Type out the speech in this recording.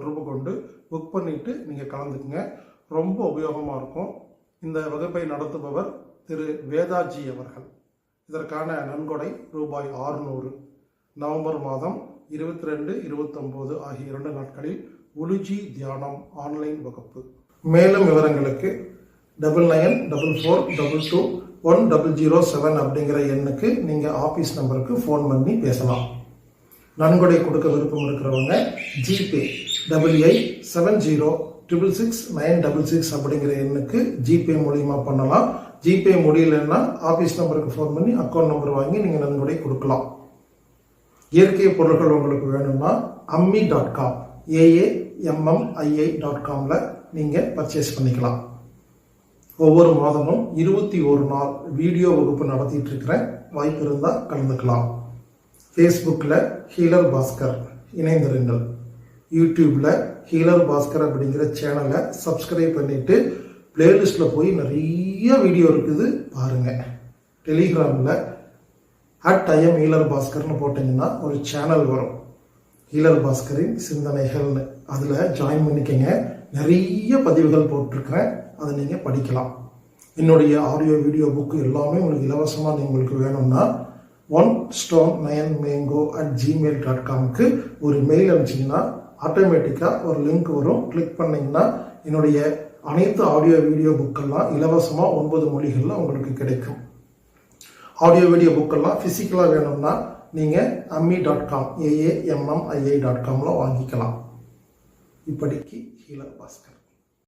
தொடர்பு கொண்டு புக் பண்ணிட்டு நீங்கள் கலந்துக்குங்க. ரொம்ப உபயோகமாக இருக்கும். இந்த வகுப்பை நடத்துபவர் திரு வேதாஜி அவர்கள். இதற்கான நன்கொடை ரூபாய் ஆறுநூறு. நவம்பர் மாதம் இருபத்தி ரெண்டு இருபத்தொம்போது ஆகிய இரண்டு நாட்களில் உலுஜி தியானம் ஆன்லைன் வகுப்பு. மேலும் விவரங்களுக்கு double nine double four double two one double zero seven அப்படிங்கிற எண்ணுக்கு நீங்கள் ஆஃபீஸ் நம்பருக்கு ஃபோன் பண்ணி பேசலாம். நன்கொடை கொடுக்க விருப்பம் இருக்கிறவங்க GPay. Double eight seven zero triple six nine double six அப்படிங்கிற எண்ணுக்கு ஜிபே மூலியமா பண்ணலாம். ஜிபே முடியலன்னா ஆஃபீஸ் நம்பருக்கு ஃபோன் பண்ணி அக்கௌண்ட் நம்பர் வாங்கி நீங்கள் நன்கொடை கொடுக்கலாம். இயற்கை பொருட்கள் உங்களுக்கு வேணும்னா Ammi dot com A A M M I I dot காமில் நீங்கள் பர்ச்சேஸ் பண்ணிக்கலாம். ஒவ்வொரு மாதமும் இருபத்தி ஒரு நாள் வீடியோ வகுப்பு நடத்திட்டு இருக்கிறேன். வாய்ப்பு இருந்தால் கலந்துக்கலாம். ஃபேஸ்புக்கில் ஹீலர் பாஸ்கர் இணைந்திருங்கள். யூடியூப்பில் ஹீலர் பாஸ்கர் அப்படிங்கிற சேனலை சப்ஸ்கிரைப் பண்ணிவிட்டு பிளேலிஸ்ட்டில் போய் நிறைய வீடியோ இருக்குது பாருங்கள் டெலிகிராமில் அட் ஐஎம் ஹீலர் பாஸ்கர்னு போட்டிங்கன்னா ஒரு சேனல் வரும். ஹீலர் பாஸ்கரின் சிந்தனைகள்னு. அதில் ஜாயின் பண்ணிக்கங்க. நிறைய பதிவுகள் போட்டிருக்கிறேன். அதை நீங்கள் படிக்கலாம். என்னுடைய ஆடியோ வீடியோ புக்கு எல்லாமே உங்களுக்கு இலவசமாக உங்களுக்கு வேணும்னா one stone nine mango at Gmail dot காம்க்கு ஒரு மெயில் அனுப்பிச்சிங்கன்னா ஆட்டோமேட்டிக்காக ஒரு லிங்க் வரும். கிளிக் பண்ணிங்கன்னா என்னுடைய அனைத்து ஆடியோ வீடியோ புக்கெல்லாம் இலவசமாக ஒன்பது மொழிகளில் உங்களுக்கு கிடைக்கும். ஆடியோ வீடியோ புக்கெல்லாம் ஃபிசிக்கலாக வேணும்னா நீங்கள் Ammi dot com A A M M I I dot காமில் வாங்கிக்கலாம். இப்படிக்கு ஹீலர் பாஸ்கர்.